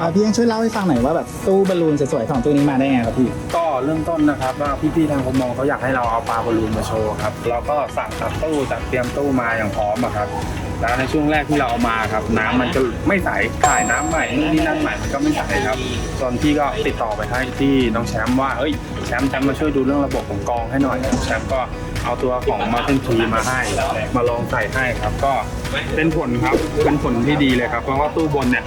อ่าพี่ยังช่วยเล่าให้ฟังหน่อยว่าแบบตู้บอลลูนสวยๆของตู้นี้มาได้ไงครับพี่ ก็เริ่มต้นนะครับว่าพี่ๆทางคมมองเขาอยากให้เราเอาปลาบอลลูนมาโชว์ครับเราก็สั่งตัดตู้จัดเตรียมตู้มาอย่างพร้อมอะครับแล้วในช่วงแรกที่เราเอามาครับ น้ำมันก็ไม่ใสถ่ายน้ำใหม่นู่นนี่นั่นใหม่มันก็ไม่ใสครับตอนที่ก็ติดต่อไปให้ที่น้องแชมป์ว่าเอ้ยแชมป์แชมป์มาช่วยดูเรื่องระบบของกองให้หน่อยแชมป์ก็ เอาตัวของมาเทนทีมาให้ มาลองใส่ให้ครับ ก็เป็นผลครับ เป็นผลที่ดีเลยครับ เพราะว่าตู้บนเนี่ย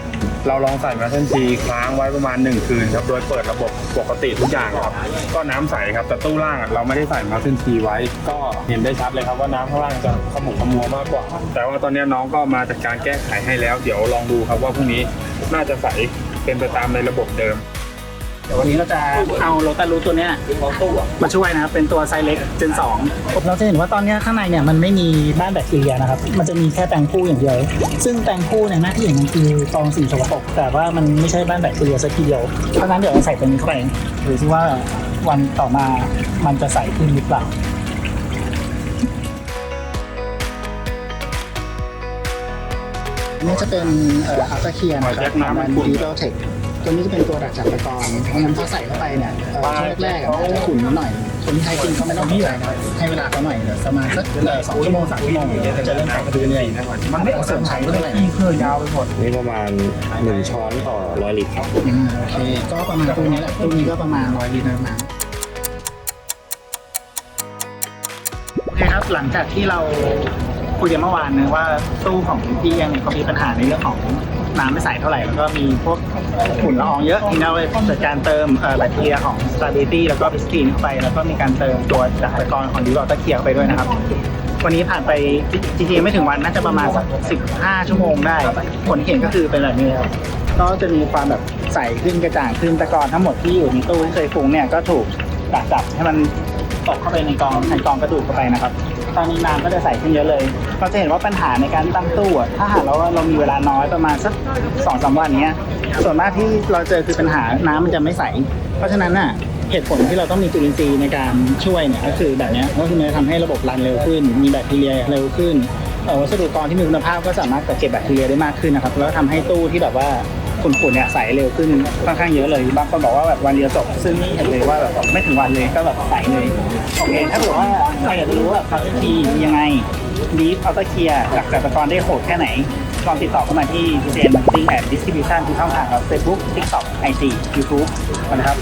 เราลองใส่มาทันทีค้างไว้ประมาณ 1 คืนครับ โดยเปิดระบบปกติทุกอย่างครับ ก็น้ำใสครับ แต่ตู้ล่างเราไม่ได้ใส่มาทันทีไว้ ก็เห็นได้ชัดเลยครับว่าน้ำข้างล่างจะขมุกขมัวมากกว่า แต่ว่าตอนนี้น้องก็มาจัดการแก้ไขให้แล้ว เดี๋ยวลองดูครับว่าพรุ่งนี้น่าจะใสเป็นไปตามในระบบเดิม เดี๋ยววันนี้เราจะเอาโรตารูตัวเนี้ยมาช่วยนะครับเป็นตัวไซส์เล็กเจน2เราจะเห็นว่าตอนเนี้ยข้างในเนี่ยมันไม่มีบ้านแบคทีเรียนะครับ มันจะมีแค่แตงคู่อย่างเดียว ซึ่งแตงคู่เนี่ยหน้าที่ของมันคือกรองสิ่งสกปรกแต่ว่ามันไม่ใช่บ้านแบคทีเรียสักทีเดียวเพราะฉะนั้นเดี๋ยวเราใส่ตัวนี้เข้าไปดูซิว่าวันต่อมามันจะใสขึ้นหรือเปล่านี่จะเป็นเอ่ออัลตาเคียนหอยแยกน้ำมันขุ่นดีโเทค ตัวนี้จะเป็นตัวดักจับตะกอนเพราะฉะนั้นพอใส่เข้าไปเนี่ยเอ่อช่วงแรกๆอะมันจะขุ่นนิดหน่อยคนที่ใช้จริงก็ไม่ต้องตกใจนะให้เวลาเขาหน่อยเดี๋ยวประมาณสักเอ่อสองชั่วโมงสามชั่วโมงจะเริ่มใส่กระดูกเรื่อยๆมันไม่ต้องเสริมใช้เท่าไหร่ที่เคยยาวไปหมดนี่ประมาณหนึ่งช้อนต่อร้อยลิตรครับอืมโอเคก็ประมาณตัวนี้แหละตัวนี้ก็ประมาณร้อยลิตรน้ำโอเคครับหลังจากที่เราคุยกันเมื่อวานนะว่าตู้ของพี่ยังเนี่ยเขามีปัญหาในเรื่องของ น้ำไม่ใสเท่าไหร่ แล้วก็มีพวกฝุ่นละอองเยอะทีนี้เราเลยจัดการเติมแบคทีเรียของ Stability แล้วก็ p i s t i n เข้าไป แล้วก็มีการเติมตัวดักตะกอนของดิวอตอร์เคียเข้าไปด้วยนะครับ วันนี้ผ่านไปจริงๆไม่ถึงวันน่าจะประมาณสัก15 ชั่วโมงได้ ผลเห็นก็คือเป็นแบบนี้ครับก็จะมีความแบบใสขึ้นกระจ่างขึ้นตะกอนทั้งหมดที่อยู่ในตู้ที่เคยฟุ้งเนี่ยก็ถูกดักจับให้มัน ตกเข้าไปในกองในกองกระดูกเข้าไปนะครับ ตอนนี้น้ำก็จะใสขึ้นเยอะเลย เราจะเห็นว่าปัญหาในการตั้งตู้อะถ้าหากเราเรามีเวลาน้อยประมาณสักสองสามวันเนี้ย ส่วนมากที่เราเจอคือปัญหาน้ำมันจะไม่ใส เพราะฉะนั้นน่ะเหตุผลที่เราต้องมีจุลินทรีย์ในการช่วยเนี่ยก็คือแบบเนี้ยก็คือมันจะทำให้ระบบรันเร็วขึ้น มีแบคทีเรียเร็วขึ้นเอ่อวัสดุกรที่มีคุณภาพก็สามารถกักเก็บแบคทีเรียได้มากขึ้นนะครับแล้วก็ทำให้ตู้ที่แบบว่า ขุ่นๆเนี่ยใสเร็วขึ้นค่อนข้างเยอะเลยบางคนบอกว่าแบบวันเดียวจบ ซึ่งนี่เห็นเลยว่าแบบไม่ถึงวันเลยก็แบบใสเลยโอเคถ้าเกิดว่าใครอยากจะรู้ว่าคาร์ทียังไงดีฟอัลต a เคียจากจักรกรได้โหดแค่ไหนลองติดต่อเข้ามาที่เจนมาร์ติ้งแอดดิสติบิวชั่นที่ช่องทางครับ Facebook TikTok IG YouTube นะครับ